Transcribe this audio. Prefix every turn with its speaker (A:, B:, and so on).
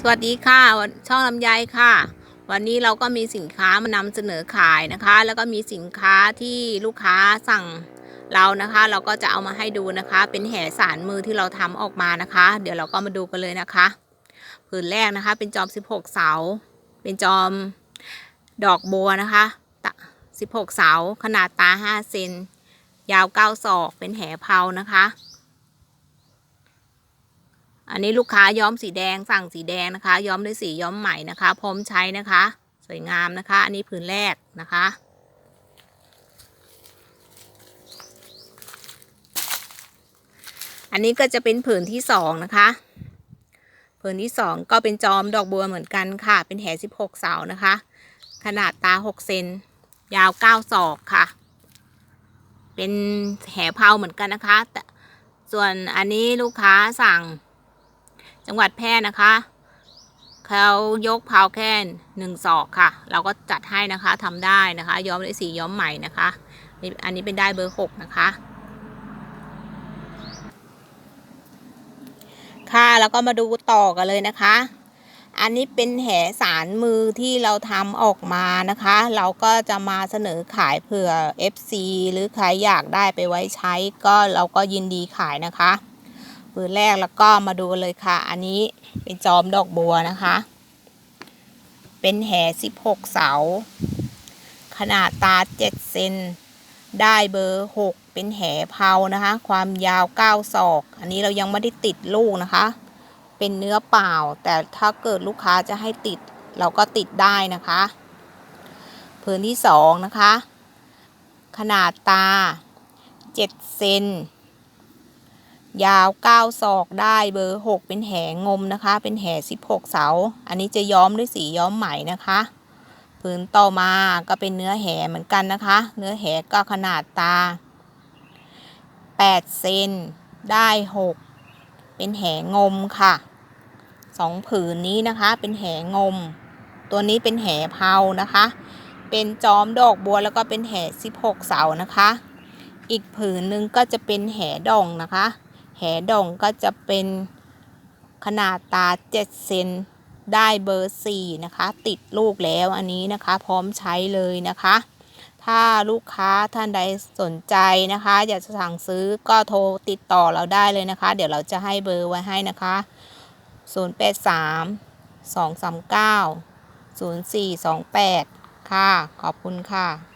A: สวัสดีค่ะ ช่องลำไยค่ะ วันนี้เราก็มีสินค้ามานำเสนอขายนะคะ แล้วก็มีสินค้าที่ลูกค้าสั่งเรานะคะ เราก็จะเอามาให้ดูนะคะ เป็นแห่สารมือที่เราทำออกมานะคะ เดี๋ยวเราก็มาดูกันเลยนะคะผืนแรกนะคะ เป็นจอม 16 เสา เป็นจอมดอกบัวนะคะตะ16 เสา ขนาดตา 5 เซน ยาว 9 ศอก เป็นแห่เพานะคะ อันนี้ลูกค้าย้อมสีแดงสั่งสีแดงนะคะ ย้อมด้วยสีย้อมใหม่นะคะ พร้อมใช้นะคะ สวยงามนะคะ อันนี้ผืนแรกนะคะอันนี้ก็จะเป็นผืนที่สองนะคะ ผืนที่สองก็เป็นจอมดอกบัวเหมือนกันค่ะ เป็นแหสิบหกเสานะคะ ขนาดตาหกเซน ยาวเก้าศอกค่ะ เป็นแหเพาเหมือนกันนะคะแต่ส่วนอันนี้ลูกค้าสั่ง จังหวัดแพร่นะคะเขายกเพาแค่หนึ่งศอกค่ะ เราก็จัดให้นะคะทำได้นะคะ ย้อมด้วยสีย้อมใหม่นะคะ อันนี้เป็นได้เบอร์หกนะคะ ค่ะแล้วก็มาดูต่อกันเลยนะคะ อันนี้เป็นแหสารมือที่เราทำออกมานะคะ เราก็จะมาเสนอขายเผื่อ FC หรือใครอยากได้ไปไว้ใช้ก็เราก็ยินดีขายนะคะ ปืนแรกแล้วก็มาดูเลยค่ะ อันนี้เป็นจอมดอกบัวนะคะ เป็นแห่16เสา ขนาดตา7เซนได้เบอร์6เป็นแห่เพานะคะ ความยาว9ศอก อันนี้เรายังไม่ได้ติดลูกนะคะ เป็นเนื้อเปล่า แต่ถ้าเกิดลูกค้าจะให้ติดเราก็ติดได้นะคะผืนที่2นะคะ ขนาดตา7เซน ยาว 9 ศอกได้เบอร์ 6 เป็นแหงมนะคะ เป็นแห16 เสา อันนี้จะย้อมด้วยสีย้อมใหมนะคะผืนต่อมาก็เป็นเนื้อแหเหมือนกันนะคะ เนื้อแหก็ขนาดตา 8 เซนได้ 6 เป็นแหงมค่ะสองผืนนี้นะคะเป็นแหงม ตัวนี้เป็นแหเพานะคะ เป็นจอมดอกบัวแล้วก็เป็นแห16 เสานะคะ อีกผืนหนึ่งก็จะเป็นแหดองนะคะ แหดองก็จะเป็นขนาดตา 7 เซนได้เบอร์ 4 นะคะ ติดลูกแล้วอันนี้นะคะ พร้อมใช้เลยนะคะ ถ้าลูกค้าท่านใดสนใจนะคะ อยากจะสั่งซื้อก็โทรติดต่อเราได้เลยนะคะ เดี๋ยวเราจะให้เบอร์ไว้ให้นะคะ 083 239 0428 ค่ะ ขอบคุณค่ะ